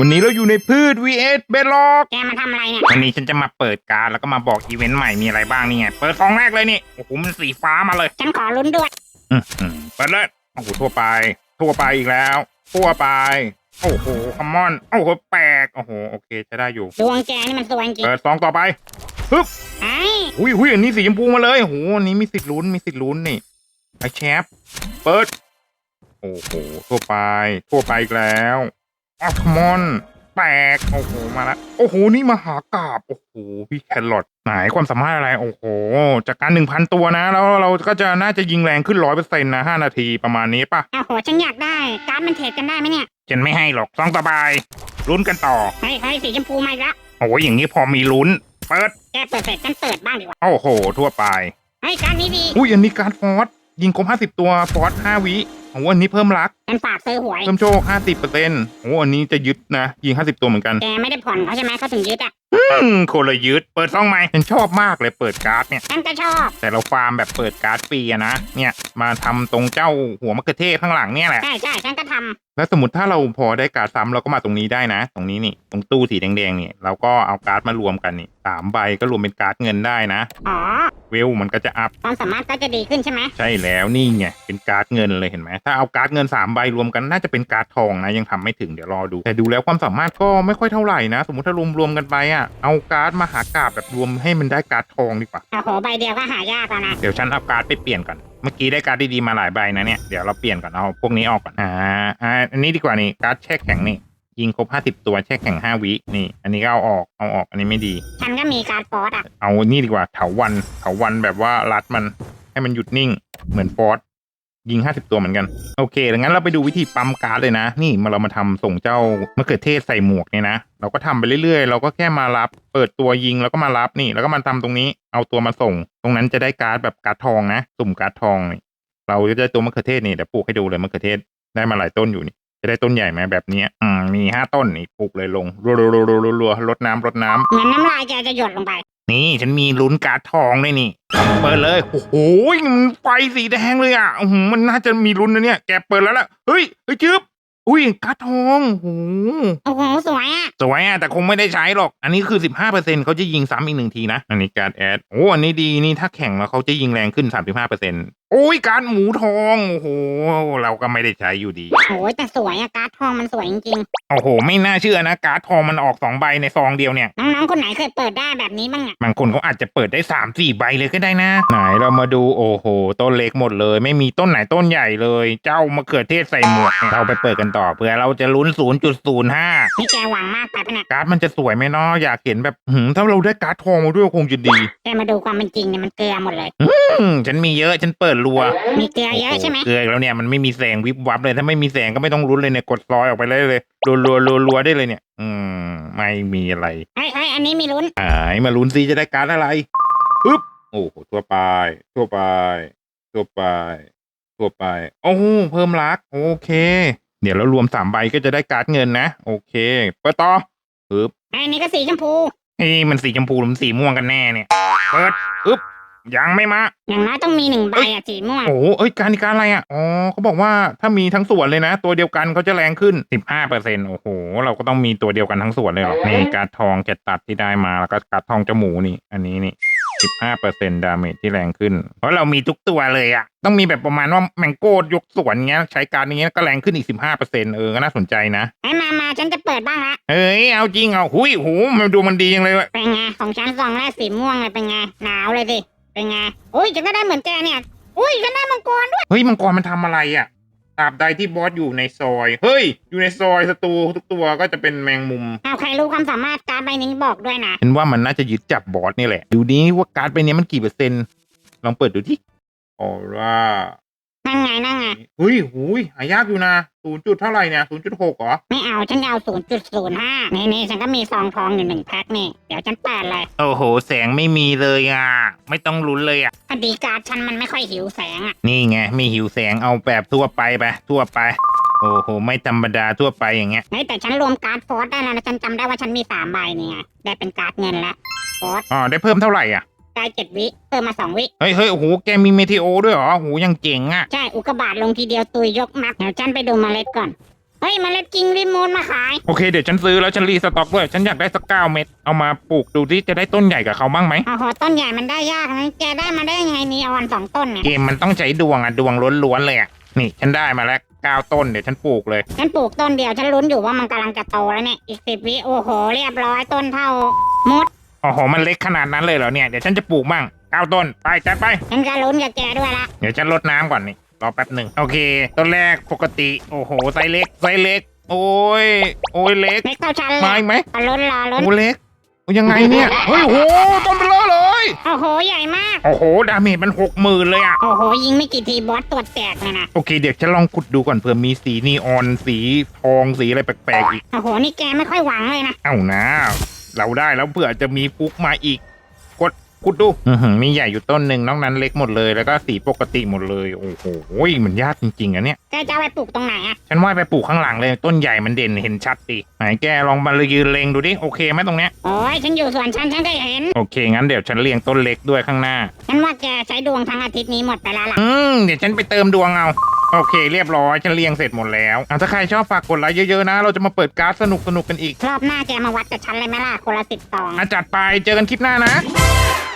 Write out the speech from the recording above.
วันนี้เราอยู่ในพืช vs เบลล็อกแกมาทำอะไรเนี่ย วันนี้ฉันจะมาเปิดการดแล้วก็มาบอกอีเวนต์ใหม่มีอะไรบ้างนี่ไง เปิดซองแรกเลยนี่ โอ้โห มันสีฟ้ามาเลยฉันขอลุ้นด้วย อืมอืมเปิดเลย โอ้โห ทั่วไป ทั่วไปอีกแล้ว ทั่วไป โอ้โหคอมมอน โอ้โห แปลก โอ้โห โอเค ใช้ได้อยู่ ดวงแกนี่มันสวยจริงเปิดซองต่อไปไอ้อุ้ยอุ้ยอันนี้สีชมพูมาเลยโอ้โหอันนี้มีสิทธิ์ลุ้น มีสิทธิ์ลุ้นนี่ ไอแชปเปิด โอ้โห ทั่วไป ทั่วไปอีกแล้ว ออคมอนแตกโอ้โหมาแล้วโอ้โหนี่มหากาบโอ้โหพี่แครอทไหนความสามารถอะไรโอ้โห จากการหนึ่งพันตัวนะ แล้วเราก็จะน่าจะยิงแรงขึ้นร้อยเปอร์เซ็นต์นะห้านาทีประมาณนี้ป่ะโอ้โหฉันอยากได้การ์ดมันเทรดกันได้ไหมเนี่ยฉันไม่ให้หรอกซองต่อไปลุ้นกันต่อเฮ้ยเฮ้ยสีชมพูมาอีกแล้วโอ้โหอย่างนี้พอมีลุ้นเปิดแกเปิดเสร็จฉันเปิดบ้างดีกว่าโอ้โห ทั่วไปเฮ้ยการ์ดนี้ดีอุ้ยอันนี้การ์ดฟอสยิงครบห้าสิบตัวฟอสห้าวิ โอ้โหอันนี้เพิ่มรักฉันฝากซื้อหวย เพิ่มโชคห้าสิบเปอร์เซ็นต์โอ้โหอันนี้จะยึดนะ ยิงห้าสิบตัวเหมือนกัน แกไม่ได้ผ่อนเขาใช่ไหมเขาถึงยึดอะ อืมคนละยึดเปิดซ่องไหมฉันชอบมากเลยเปิดการ์ดเนี่ย ฉันก็ชอบ แต่เราฟาร์มแบบเปิดการ์ดฟรีอะนะ เนี่ยมาทำตรงเจ้าหัวมะเขือเทศข้างหลังเนี่ยแหละ ใช่ใช่ฉันก็ทแล้วสมมติถ้าเราพอได้การ์ดซ้ำเราก็มาตรงนี้ได้นะ ตรงนี้นี่ตรงตู้สีแดงๆนี่เราก็เอาการ์ดมารวมกันนี่สามใบก็รวมเป็นการ์ดเงินได้นะำอ๋อเวลมันก็จะอัพ ความสามารถก็จะดีขึ้นใช่ไหมใช่แล้วนี่ไงเป็นการ์ดเงินเลยเห็นไหมถ้าเอาการ์ดเงินสามใบรวมกันน่าจะเป็นการ์ดทองนะยังทำไม่ถึงเดี๋ยวรอดู แต่ดูแล้วความสามารถก็ไม่ค่อยเท่าไหร่นะ สมมติถ้ารวมรวมๆกันไปอะเอาการ์ดมาหากาบแบบรวมให้มันได้การ์ดทองดีกว่า โอ้โหใบเดียวก็หายากแล้วนะ เดี๋ยวฉันเอาการ์ดไปเปลี่ยนก่อน เมื่อกี้ได้การ์ดดีๆมาหลายใบนะเนี่ย เดี๋ยวเราเปลี่ยนก่อน เอาพวกนี้ออกก่อน อ่าอ่าอันนี้ดีกว่านี่การ์ดแช่แข็งนี่ ยิงครบห้าสิบตัวแช่แข็งห้าวิ นี่ อันนี้ก็เอาออก เอาออก อันนี้ไม่ดี ฉันก็มีการ์ดฟอสอะ เอานี่ดีกว่าเถาวันเถาวันแบบว่ารัดมันให้มันหยุดนิ่ง เหมือนฟอส ยิงห้าสิบตัวเหมือนกัน โอเคดังนั้นเราไปดูวิธีปั๊มการ์ดเลยนะ นี่มาเรามาทำส่งเจ้ามะเขือเทศใส่หมวกเนี่ยนะ เราก็ทำไปเรื่อยๆ เราก็แค่มารับ เปิดตัวยิงแล้วก็มารับนี่ แล้วก็มาทำตรงนี้ เอาตัวมาส่ง ตรงนั้นจะได้การ์ดแบบการ์ดทองนะ สุ่มการ์ดทองนี่เราจะได้ตัวมะเขือเทศนี่เดี๋ยวปลูกให้ดูเลยมะเขือเทศได้มาหลายต้นอยู่นี่ จะได้ต้นใหญ่ไหมแบบนี้อืมมีห้าต้นนี่ปลูกเลยลงรัวๆๆๆๆรดน้ำรดน้ำเหมือนน้ำลายแกจะหยดลงไป นี่ฉันมีลุ้นการ์ดทองด้วยนี่ เปิดเลย โอ้โหมันไฟสีแดงเลยอะมันน่าจะมีลุ้นนะเนี่ย แกเปิดแล้วล่ะ เฮ้ยเฮ้ยจึ๊บอุ้ยการ์ดทองโอ้โหสวยอะ สวยอะแต่คงไม่ได้ใช้หรอก อันนี้คือสิบห้าเปอร์เซ็นต์เขาจะยิงซ้ำอีกหนึ่งทีนะ อันนี้การดแอด โอ้ อันนี้ดี นี่ถ้าแข่งแล้วเขาจะยิงแรงขึ้นสามสิบห้าเปอร์เซ็นต์ โอ้ยการ์ดหมูทองโอ้โหเราก็ไม่ได้ใช้อยู่ดี โอ้ยแต่สวยอะการ์ดทองมันสวยจริงโอ้โห ไม่น่าเชื่อนะการ์ดทองมันออกสองใบในซองเดียวเนี่ย ๆน้องๆคนไหนเคยเปิดได้แบบนี้บ้างอะบางคนเขาอาจจะเปิดได้สามสี่ใบเลยก็ได้นะ ไหนเรามาดูโอ้โห ต้นเล็กหมดเลย ไม่มีต้นไหนต้นใหญ่เลย เจ้ามะเขือเทศใส่หมวกเนี่ยเราไปเปิดกันต่อเผื่อเราจะลุ้นศูนย์จุดศูนย์ห้านี่แกหวังมากไปปะเนี่ยการ์ดมันจะสวยไหมเนาะอยากเห็นแบบหืมถ้าเราได้การ์ดทองมาด้วยคงจะดีแกมาดูความเป็นจริงเนี่ยมันเกลือหมดเลย อืมฉันมีเยอะฉันเปิดรัวมีเกลือเยอะใช่ไหม เกลืออีกแล้วเนี่ยมันไม่มีแสงวิบวับเลย ถ้าไม่มีแสงก็ไม่ต้องลุ้นเลยเนี่ยกดซอยออกไปเลยเลยรัวรัวรัวรัวๆได้เลยเนี่ย อืม ไม่มีอะไรเฮ้ยเฮ้ยอันนี้มีลุ้นหายมาลุ้นซีจะได้การ์ดอะไรปึ๊บโอ้โหทั่วไป ทั่วไป ทั่วไป ทั่วไปโอ้โหเพิ่มรัก โอเค เดี๋ยวเรารวมสามใบก็จะได้การ์ดเงินนะ โอเคเปิดต่อปึ๊บ ไอ้นี่ก็สีชมพูเฮ้ยมันสีชมพูหรือมันสีม่วงกันแน่เนี่ย เปิดปึ๊บ ยังไม่มา อย่างน้อยต้องมีหนึ่งใบอะสีม่วง โอ้โหเอ้ย การนี้การอะไรอะ อ๋อเขาบอกว่าถ้ามีทั้งส่วนเลยนะ ตัวเดียวกันเขาจะแรงขึ้น 15เปอร์เซ็นโอ้โห เราก็ต้องมีตัวเดียวกันทั้งส่วนเลยเหรอ นี่การดทองจะตัดที่ได้มา แล้วก็การดทองจมูกนี่ อันนี้นี่15เปอร์เซ็นดาเมจที่แรงขึ้น เพราะเรามีทุกตัวเลยอะต้องมีแบบประมาณว่าแมงโก้ยกส่วนเงี้ย ใช้การนี้ก็แรงขึ้นอีก 15เปอร์เซ็นเออ ก็น่าสนใจนะไอ้มามาฉันจะเปิดบ้างละเฮ้ย เอาจริงเอาหุยโหมันดูมันดีจังเลยเว้ยเป็นไง ของฉันซองแรกสีม่วงเลยเป็นไง หนาวเลยสิ เป็นไงอุ้ยฉันก็ได้เหมือนแกเนี่ย อุ้ยฉันได้มังกรด้วย เฮ้ยมังกรมันทำอะไรอะตราบใดที่บอสอยู่ในซอย เฮ้ย อยู่ในซอยศัตรูทุกตัวก็จะเป็นแมงมุม เอาใครรู้ความสามารถการดใบนี้บอกด้วยนะ ฉันว่ามันน่าจะยึดจับบอสนี่แหละ ดูนี้ว่าการ์ดใบนี้มันกี่เปอร์เซ็นต์ ลองเปิดดูที่ออร่านั่นไงนั่นไง เฮ้ยหูยหายากอยู่นะศูนย์จุดเท่าไหร่เนี่ยศูนย์จุดหกเหรอ ไม่เอาฉันจะเอาศูนย์จุดศูนย์ห้านี่นี่ฉันก็มีซองทองอยู่หนึ่งแพ็คนี่ เดี๋ยวฉันเปิดเลย โอ้โห แสงไม่มีเลยอะ ไม่ต้องลุ้นเลยอะพอดีการดฉันมันไม่ค่อยหิวแสงอะ นี่ไงไม่หิวแสงเอาแบบทั่วไปไปทั่วไป โอ้โห ไม่ธรรมดาทั่วไปอย่างเงี้ยเฮ้ยแต่ฉันรวมการ์ดฟอสได้แล้วนะฉันจำได้ว่าฉันมีสามใบนี่ไงได้เป็นการ์ดเงินแล้วฟอสอ๋อได้เพิ่มเท่าไหร่อะได้เจ็ดวิเพิ่มมาสองวิ เฮ้ยเฮ้ยโอ้โหแกมีเมทีโอด้วยเหรอโอ้โหยังเจ๋งอะ ใช่อุกกาบาตลงทีเดียวตุยยกมักเดี๋ยวฉันไปดูเมล็ดก่อน เฮ้ยเมล็ดกิ้งริมมูนมาขาย โอเคเดี๋ยวฉันซื้อแล้วฉันรีสต็อกด้วย ฉันอยากได้สักเก้าเม็ดเอามาปลูกดูที่จะได้ต้นใหญ่กับเขาบ้างไหมโอ้โหต้นใหญ่มันได้ยากนะแกได้มาได้ยังไงนีออนสองต้นเนี่ยเกมมันต้องใช้ดวงอะดวงล้วนๆเลยอะนี่ฉันได้มาแล้วเก้าต้นเดี๋ยวฉันปลูกเลย ฉันปลูกต้นเดียวฉันลุ้นอยู่ว่ามันกำลังจะโตแล้วเนี่ยอีกสิบวิโอ้โห เรียบร้อยต้นเท่ามดโอ้โหมันเล็กขนาดนั้นเลยเหรอเนี่ยเดี๋ยวฉันจะปลูกมั่งเก้าต้นไปจัดไปฉันก็ลุ้นกับแกด้วยละเดี๋ยวฉันรดน้ำก่อนนี่ร อแป๊บหนึ่งโอเคต้นแรกปกติ โอ้โหไซส์เล็กไซส์เล็ก โอ้ย โอ้ยเล็กเล็กเท่าฉันเลมายอีกไหมก็ลุ้นรอลุ้นโอ้เล็กโอ้ยังไงเนี่ยเฮ้ยโอ้โหต้นเบลอเลย โอ้โหใหญ่มาก โอ้โหดาเมจมันหกหมื่นเลยอะโอ้โหยิงไม่กี่ทีบอสตัวแตกเลยนะโอเค เดี๋ยวฉันลองขุดดูก่อนเผื่อมีสีนีออนสีทองสีอะไรแปลกๆอีก โอ้โหนี่แกไม่ค่อยหวังเลยนะ เอ้านะ เราได้แล้วเผื่อจะมีฟุกมาอีกกด ขุดดูอือหือมีใหญ่อยู่ต้นหนึ่งนอกนั้นเล็กหมดเลยแล้วก็สีปกติหมดเลยโอ้โหมันยากจริงๆอะเนี่ยแกจะเอาไปปลูกตรงไหนอะฉันว่าไปปลูกข้างหลังเลยต้นใหญ่มันเด่นเห็นชัดดีไหนแกลองมายืนเลงดูดิโอเคไหมตรงเนี้ยโอ้ยฉันอยู่ส่วนฉันฉันก็เห็นโอเคงั้นเดี๋ยวฉันเลี้ยงต้นเล็กด้วยข้างหน้าฉันว่าแกใช้ดวงทั้งอาทิตย์นี้หมดไปแล้วล่ะอืมเดี๋ยวฉันไปเติมดวงเอาโอเคเรียบร้อย ฉันเลี้ยงเสร็จหมดแล้วอะถ้าใครชอบฝากกดไลค์เยอะๆนะ เราจะมาเปิดการ์ดสนุกๆกันอีก รอบหน้าแกมาวัดกับฉันเลยไหมล่ะคนละสิบสองอาจัดไปเจอกันคลิปหน้านะบ